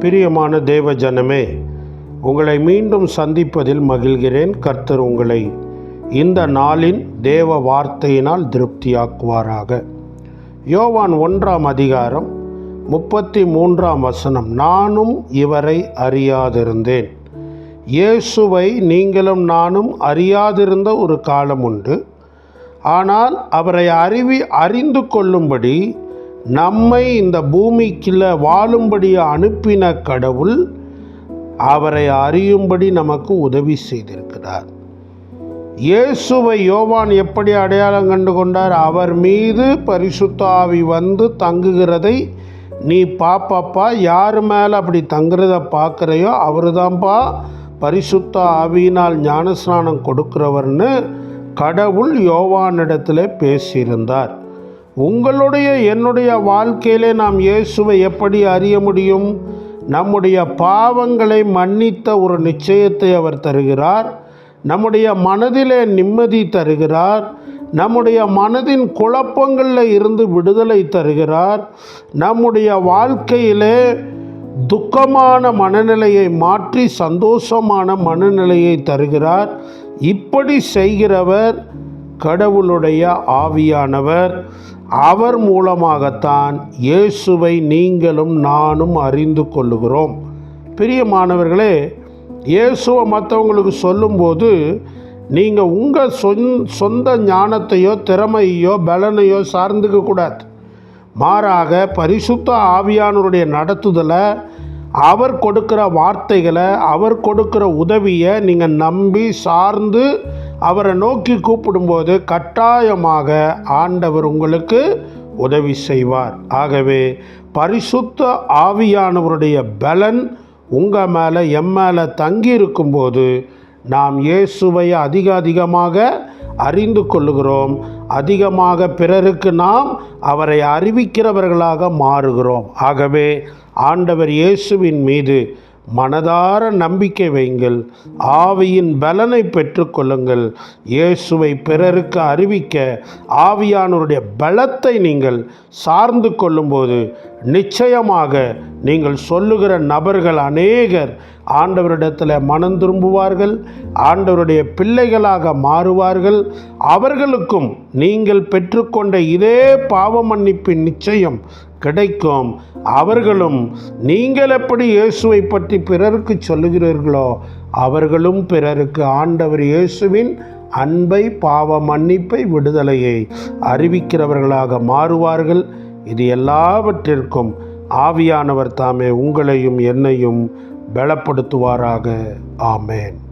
பிரியமான தேவ ஜனமே உங்களை மீண்டும் சந்திப்பதில் மகிழ்கிறேன். கர்த்தர் உங்களை இந்த நாளின் தேவ வார்த்தையினால் திருப்தியாக்குவாராக. யோவான் ஒன்றாம் அதிகாரம் முப்பத்தி மூன்றாம் வசனம் நானும் இவரை அறியாதிருந்தேன். இயேசுவை நீங்களும் நானும் அறியாதிருந்த ஒரு காலம் உண்டு. ஆனால் அவரை அறிவி அறிந்து கொள்ளும்படி நம்மை இந்த பூமிக்குள்ள வாழும்படி அனுப்பின கடவுள் அவரை அறியும்படி நமக்கு உதவி செய்திருக்கிறார். இயேசுவை யோவான் எப்படி அடையாளம் கண்டு கொண்டார்? அவர் மீது பரிசுத்த ஆவி வந்து தங்குகிறதை நீ பாப்பாப்பா யார் மேலே அப்படி தங்குறத பார்க்குறையோ அவரு தான்ப்பா பரிசுத்த ஆவியினால் ஞானஸ்நானம் கொடுக்கிறவர்னு கடவுள் யோவானிடத்தில் பேசியிருந்தார். உங்களுடைய என்னுடைய வாழ்க்கையிலே நாம் இயேசுவை எப்படி அறிய முடியும்? நம்முடைய பாவங்களை மன்னித்த ஒரு நிச்சயத்தை அவர் தருகிறார். நம்முடைய மனதிலே நிம்மதி தருகிறார். நம்முடைய மனதின் குழப்பங்களில் இருந்து விடுதலை தருகிறார். நம்முடைய வாழ்க்கையிலே துக்கமான மனநிலையை மாற்றி சந்தோஷமான மனநிலையை தருகிறார். இப்படி செய்கிறவர் கடவுளுடைய ஆவியானவர். அவர் மூலமாகத்தான் இயேசுவை நீங்களும் நானும் அறிந்து கொள்ளுகிறோம். பிரியமானவர்களே இயேசுவை மற்றவங்களுக்கு சொல்லும்போது நீங்கள் உங்கள் சொந் சொந்த ஞானத்தையோ திறமையோ பலனையோ சார்ந்துக்க கூடாது. மாறாக பரிசுத்த ஆவியானவருடைய நடத்துதலை அவர் கொடுக்குற வார்த்தைகளை அவர் கொடுக்குற உதவியை நீங்கள் நம்பி சார்ந்து அவரை நோக்கி கூப்பிடும்போது கட்டாயமாக ஆண்டவர் உங்களுக்கு உதவி செய்வார். ஆகவே பரிசுத்த ஆவியானவருடைய பலன் உங்கள் மேலே எம் மேலே தங்கி இருக்கும்போது நாம் இயேசுவை அதிக அதிகமாக அறிந்து கொள்ளுகிறோம். அதிகமாக பிறருக்கு நாம் அவரை அறிவிக்கிறவர்களாக மாறுகிறோம். ஆகவே ஆண்டவர் இயேசுவின் மீது மனதார நம்பிக்கை வைங்கள் ஆவியின் பலனை பெற்றுக்கொள்ளுங்கள் இயேசுவை பிறருக்கு அறிவிக்க ஆவியானோருடைய பலத்தை நீங்கள் சார்ந்து கொள்ளும்போது நிச்சயமாக நீங்கள் சொல்லுகிற நபர்கள் அநேகர் ஆண்டவரிடத்தில் மனம் திரும்புவார்கள் ஆண்டவருடைய பிள்ளைகளாக மாறுவார்கள். அவர்களுக்கும் நீங்கள் பெற்றுக்கொண்ட இதே பாவ மன்னிப்பின் நிச்சயம் கிடைக்கும். அவர்களும் நீங்கள் எப்படி இயேசுவை பற்றி பிறருக்கு சொல்லுகிறீர்களோ அவர்களும் பிறருக்கு ஆண்டவர் இயேசுவின் அன்பை பாவ மன்னிப்பை விடுதலையை அறிவிக்கிறவர்களாக மாறுவார்கள். இது எல்லாவற்றிற்கும் ஆவியானவர் தாமே உங்களையும் என்னையும் பலப்படுத்துவாராக. ஆமேன்.